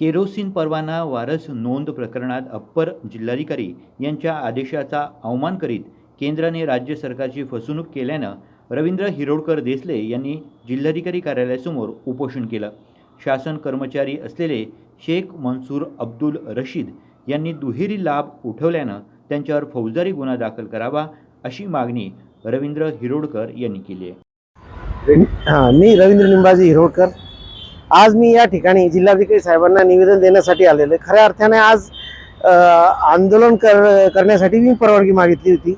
Kerosene परवाना वारस नोंद प्रकरणात अप्पर जिल्हाधिकारी यांच्या आदेशाचा अवमान करीत केंद्राने राज्य सरकारची फसवणूक केल्यानं रवींद्र हिरोडकर देसले यांनी जिल्हाधिकारी कार्यालयासमोर उपोषण केलं. शासन कर्मचारी असलेले शेख मनसूर अब्दुल रशीद यांनी दुहेरी लाभ उठवल्यानं त्यांच्यावर फौजदारी गुन्हा दाखल करावा अशी मागणी रवींद्र हिरोडकर यांनी केली आहे. मी रवींद्र निंबाजी हिरोडकर. आज मी या ठिकाणी जिल्हाधिकारी साहेबांना निवेदन देण्यासाठी आलेलो आहे. खऱ्या अर्थाने आज आंदोलन कर करण्यासाठी मी परवानगी मागितली होती.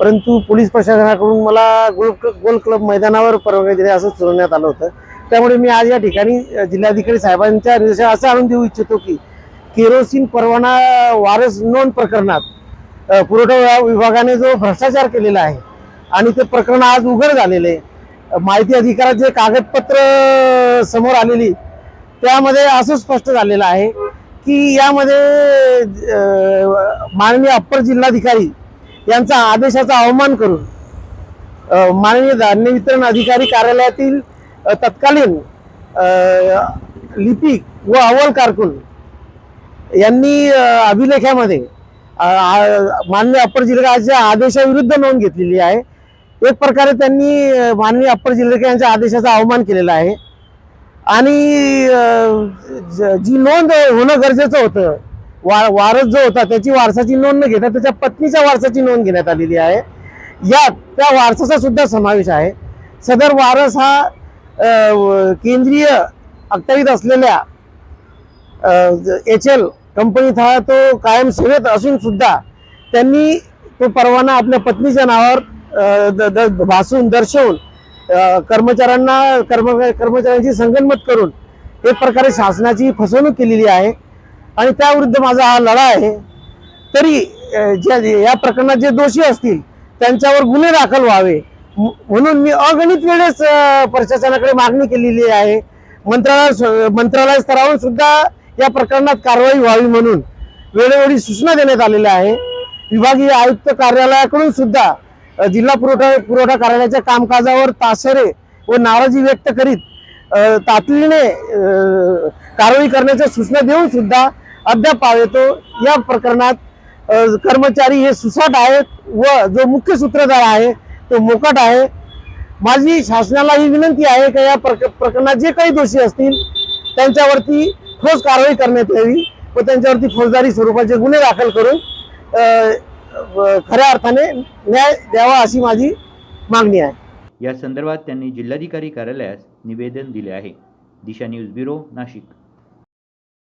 परंतु पोलीस प्रशासनाकडून मला गोल गोल क्लब मैदानावर परवानगी दिली असं सुचवण्यात आलं होतं. त्यामुळे मी आज या ठिकाणी जिल्हाधिकारी साहेबांच्या निर्देशात असं आणून देऊ इच्छितो की केरोसिन परवाना वारस नोंद प्रकरणात पुरवठा विभागाने जो भ्रष्टाचार केलेला आहे आणि ते प्रकरण आज उघड झालेलं आहे. माहिती अधिकारात जे कागदपत्र समोर आलेली त्यामध्ये असं स्पष्ट झालेलं आहे की यामध्ये माननीय अप्पर जिल्हाधिकारी यांचा आदेशाचा अवमान करून माननीय धान्य वितरण अधिकारी कार्यालयातील तत्कालीन लिपिक व अव्वल कारकून यांनी अभिलेखामध्ये माननीय अप्पर जिल्हाधिकाऱ्यांच्या आदेशाविरुद्ध नोंद घेतलेली आहे. एक प्रकारे त्यांनी माननीय अप्पर जिल्हाधिकारी यांच्या आदेशाचा अवमान केलेला आहे. आणि ज- जी नोंद होणं गरजेचं होतं वा वारस जो होता त्याची वारसाची नोंद न घेता त्याच्या पत्नीच्या वारसाची नोंद घेण्यात आलेली आहे. यात त्या वारसाचा सुद्धा समावेश आहे. सदर वारस हा केंद्रीय अखत्यारीत असलेल्या एच एल कंपनीत हा तो कायम सेवेत असून सुद्धा त्यांनी तो परवाना आपल्या पत्नीच्या नावावर द- द- भासून दर्शवून कर्मचाऱ्यांना कर्म कर्मचाऱ्यांची संगनमत करून एक प्रकारे शासनाची फसवणूक केलेली आहे. आणि त्याविरुद्ध माझा हा लढा आहे. तरी ज्या या प्रकरणात जे दोषी असतील त्यांच्यावर गुन्हे दाखल व्हावे. म्हणून मी अगणित वेळेस प्रशासनाकडे मागणी केलेली आहे. मंत्रालय मंत्रालय स्तरावर सुद्धा या प्रकरणात कारवाई व्हावी म्हणून वेळोवेळी सूचना देण्यात आलेल्या आहे. विभागीय आयुक्त कार्यालयाकडून सुद्धा जिल्हा पुरवठा पुरवठा कार्यालयाच्या कामकाजावर तासरे व नाराजी व्यक्त करीत तातडीने कारवाई करण्याच्या सूचना देऊन सुद्धा अद्याप येतो. या प्रकरणात कर्मचारी हे सुसाट आहेत व जो मुख्य सूत्रधार आहे तो मोकाट आहे. माझी शासनाला ही विनंती आहे की या प्रक प्रकरणात जे काही दोषी असतील त्यांच्यावरती ठोस कारवाई करण्यात यावी व त्यांच्यावरती फौजदारी स्वरूपाचे गुन्हे दाखल करून खऱ्या अर्थाने न्याय द्यावा अशी माझी मागणी आहे. या संदर्भात त्यांनी जिल्हाधिकारी कार्यालयास निवेदन दिले आहे. Disha news bureau Nashik.